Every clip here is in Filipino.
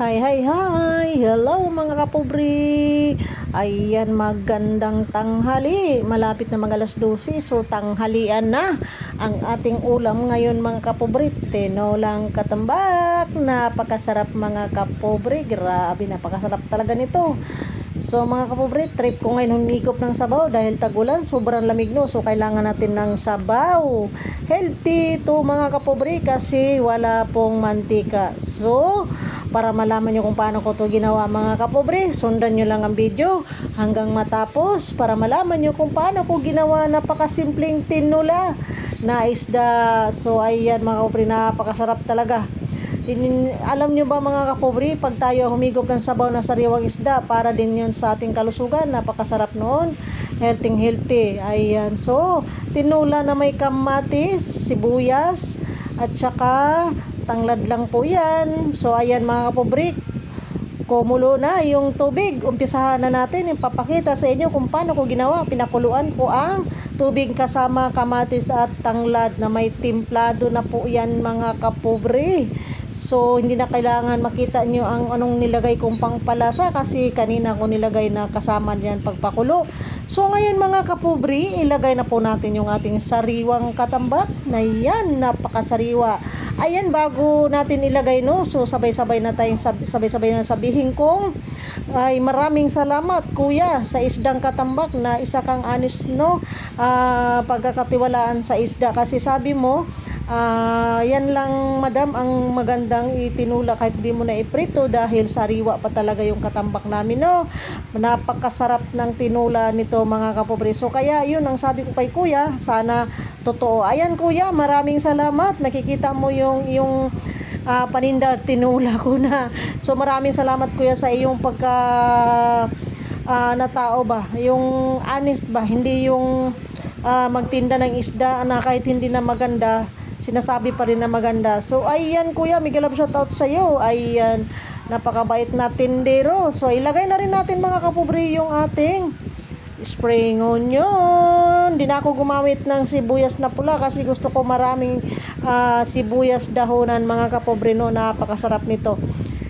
Hi, hi, hi! Hello mga kapobre! Ayan, magandang tanghali. Malapit na mag alas 12, so tanghalian na ang ating ulam ngayon mga kapobre. Tinolang katambak. Napakasarap mga kapobre. Grabe, napakasarap talaga nito. So mga kapobre, trip ko ngayon humigop ng sabaw dahil tagulan, sobrang lamig no. So kailangan natin ng sabaw. Healthy to mga kapobre kasi wala pong mantika. So, para malaman nyo kung paano ko to ginawa mga kapobre, sundan nyo lang ang video hanggang matapos para malaman nyo kung paano ko ginawa napakasimpleng tinula na isda. So ayan mga kapobre, napakasarap talaga. Alam nyo ba mga kapobre, pag tayo humigop ng sabaw na sariwang isda, para din yun sa ating kalusugan, napakasarap noon. Healthy healthy. Ayan. So, tinula na may kamatis, sibuyas, at saka tanglad lang po yan. So, ayan mga kapobre, kumulo na yung tubig. Umpisahan na natin ipapakita sa inyo kung paano ko ginawa. Pinakuluan ko ang tubig kasama kamatis at tanglad na may timplado na po yan mga kapobre. So, hindi na kailangan makita nyo ang anong nilagay kong pangpalasa kasi kanina ko nilagay na kasama diyan pagpakulo. So, ngayon mga kapubri, ilagay na po natin yung ating sariwang katambak na yan, napakasariwa. Ayan, bago natin ilagay, no? So, sabay-sabay na tayong sab- sabay-sabay na sabihin kong ay maraming salamat kuya sa isdang katambak na isa kang honest no Ah, pagkakatiwalaan sa isda kasi sabi mo ah, yan lang madam ang magandang itinula kahit di mo na iprito dahil sariwa pa talaga yung katambak namin no? Napakasarap ng tinula nito mga kapobre. So kaya yun ang sabi ko kay kuya. Sana totoo. Ayan kuya maraming salamat. Nakikita mo yung yung ah, paninda tinula ko na. So maraming salamat kuya sa iyong pagka ah, na tao ba, yung honest ba, hindi yung ah, magtinda ng isda na kahit hindi na maganda, sinasabi pa rin na maganda. So ayan kuya, mega love shout out sa iyo. Ayan, napakabait na tindero. So ilagay na rin natin mga kapobre yung ating spring onion. Di na ako gumamit ng sibuyas na pula kasi gusto ko maraming ah, sibuyas dahonan mga kapobre no. Napakasarap nito.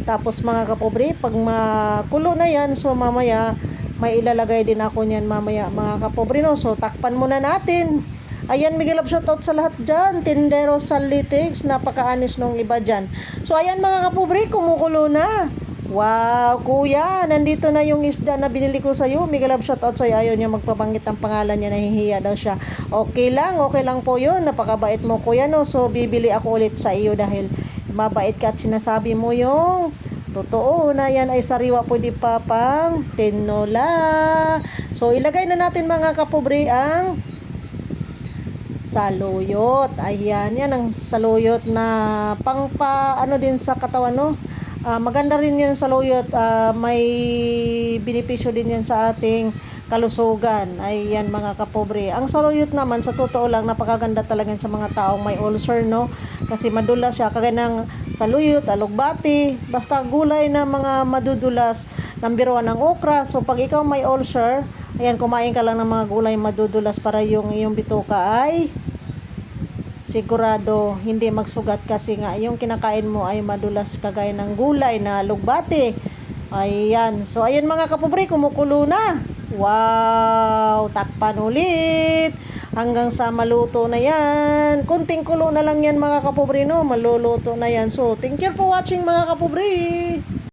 Tapos mga kapobre, pag makulo na yan, so mamaya may ilalagay din ako niyan mamaya mga kapobre no. So takpan muna natin. Ayan, Miguel shoutout sa lahat dyan. Tindero Salitics, napaka-anis nung iba dyan. So ayan mga kapobre, kumukulo na. Wow, kuya, nandito na yung isda na binili ko sa'yo. Miguel Love shoutout sa'yo. Ayaw niya magpabanggit ang pangalan niya, nahihiya daw siya. Okay lang, okay lang po yun. Napakabait mo kuya, no? So, bibili ako ulit sa iyo dahil mabait ka at sinasabi mo yung totoo na yan ay sariwa pwede pa pang tinola. So, ilagay na natin mga kapobre ang saluyot. Ayan, yan ang saluyot na pangpa ano din sa katawan no. Ah, maganda rin yun saluyot. Ah, may benepisyo din yan sa ating kalusugan. Ayan mga kapobre. Ang saluyot naman sa totoo lang napakaganda talaga sa mga taong may ulcer no. Kasi madulas siya kagaya ng saluyot, alugbati, basta gulay na mga madudulas. Number one ang okra. So pag ikaw may ulcer, ayan kumain ka lang ng mga gulay madudulas para yung iyong bituka ay sigurado hindi magsugat kasi nga yung kinakain mo ay madulas kagaya ng gulay na lugbati. Ayan. So, ayan mga kapobre, kumukulo na. Wow! Takpan ulit. Hanggang sa maluto na yan. Kunting kulo na lang yan mga kapobre, no? Maluluto na yan. So, thank you for watching mga kapobre.